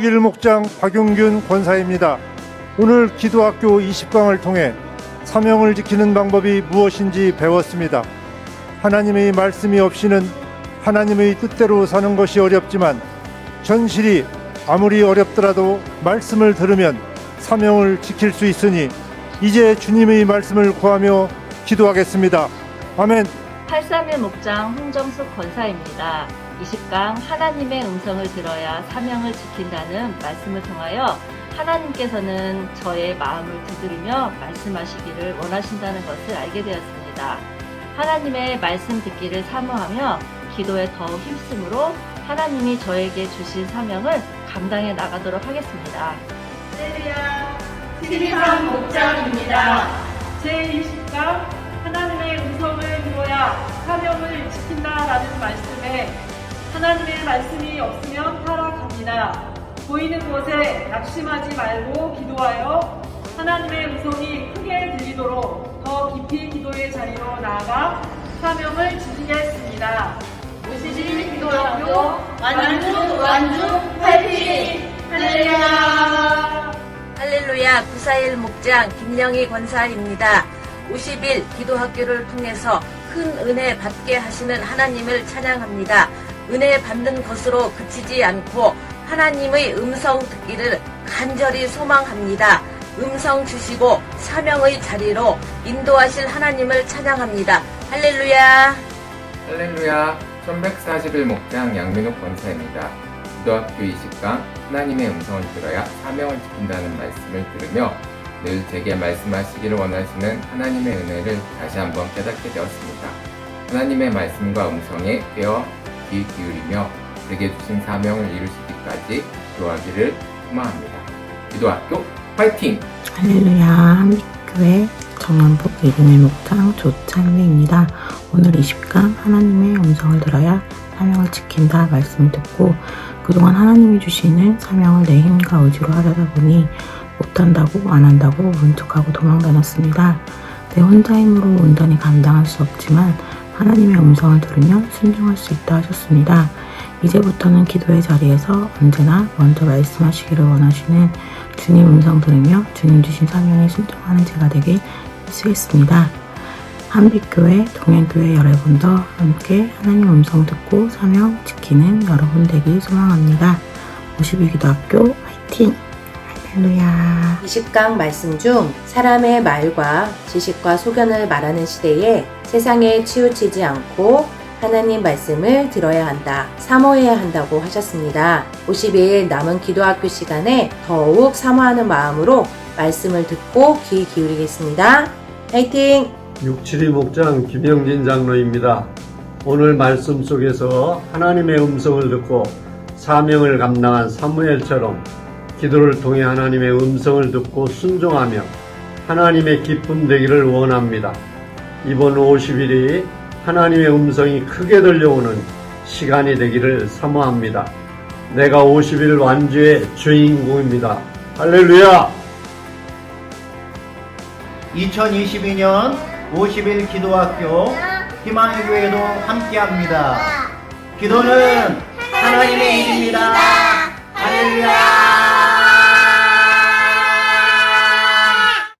6일 목장 박용균 권사입니다. 오늘 기도학교 20강을 통해 사명을 지키는 방법이 무엇인지 배웠습니다. 하나님의 말씀이 없이는 하나님의 뜻대로 사는 것이 어렵지만 현실이 아무리 어렵더라도 말씀을 들으면 사명을 지킬 수 있으니 이제 주님의 말씀을 구하며 기도하겠습니다. 아멘. 831 목장 홍정숙 권사입니다. 20강 하나님의 음성을 들어야 사명을 지킨다는 말씀을 통하여 하나님께서는 저의 마음을 두드리며 말씀하시기를 원하신다는 것을 알게 되었습니다. 하나님의 말씀 듣기를 사모하며 기도에 더욱 힘쓰므로 하나님이 저에게 주신 사명을 감당해 나가도록 하겠습니다. 할렐루야. 12상 목장입니다. 제20강 하나님의 음성을 들어야 사명을 지킨다라는 말씀에 하나님의 말씀이 없으면 타락합니다. 보이는 곳에 낙심하지 말고 기도하여 하나님의 음성이 크게 들리도록 더 깊이 기도의 자리로 나아가 사명을 지키겠습니다. 51 기도학교 완주 완주 파이팅! 할렐루야! 할렐루야 941 목장 김영희 권사입니다. 50일 기도학교를 통해서 큰 은혜 받게 하시는 하나님을 찬양합니다. 은혜 받는 것으로 그치지 않고 하나님의 음성 듣기를 간절히 소망합니다. 음성 주시고 사명의 자리로 인도하실 하나님을 찬양합니다. 할렐루야. 할렐루야 1141 목장 양민욱 권사입니다. 기도학교 20강 하나님의 음성을 들어야 사명을 지킨다는 말씀을 들으며 늘 제게 말씀하시기를 원하시는 하나님의 은혜를 다시 한번 깨닫게 되었습니다. 하나님의 말씀과 음성에 깨어 귀 기울이며 제게 주신 사명을 이루시기까지 기도하기를 소망합니다. 기도학교 화이팅! 할렐루야 한빛교회 정남북 이름의 목장 조찬미입니다. 오늘 20강 하나님의 음성을 들어야 사명을 지킨다 말씀을 듣고 그동안 하나님이 주시는 사명을 내 힘과 의지로 하려다 보니 못한다고 안 한다고 문득하고 도망다녔습니다. 내 혼자 힘으로 온전히 감당할 수 없지만 하나님의 음성을 들으면 순종할 수 있다 하셨습니다. 이제부터는 기도의 자리에서 언제나 먼저 말씀하시기를 원하시는 주님 음성 들으며 주님 주신 사명에 순종하는 제가 되길 쓰겠습니다. 한빛교회, 동행교회 여러분도 함께 하나님 음성 듣고 사명 지키는 여러분 되길 소망합니다. 52기도학교 화이팅! 할렐루야! 20강 말씀 중 사람의 말과 지식과 소견을 말하는 시대에 세상에 치우치지 않고 하나님 말씀을 들어야 한다, 사모해야 한다고 하셨습니다. 50일 남은 기도학교 시간에 더욱 사모하는 마음으로 말씀을 듣고 귀 기울이겠습니다. 화이팅! 672 목장 김영진 장로입니다. 오늘 말씀 속에서 하나님의 음성을 듣고 사명을 감당한 사무엘처럼 기도를 통해 하나님의 음성을 듣고 순종하며 하나님의 기쁨 되기를 원합니다. 이번 50일이 하나님의 음성이 크게 들려오는 시간이 되기를 사모합니다. 내가 50일 완주의 주인공입니다. 할렐루야! 2022년 50일 기도학교 희망의 교회도 함께합니다. 기도는 하나님의 일입니다. 할렐루야!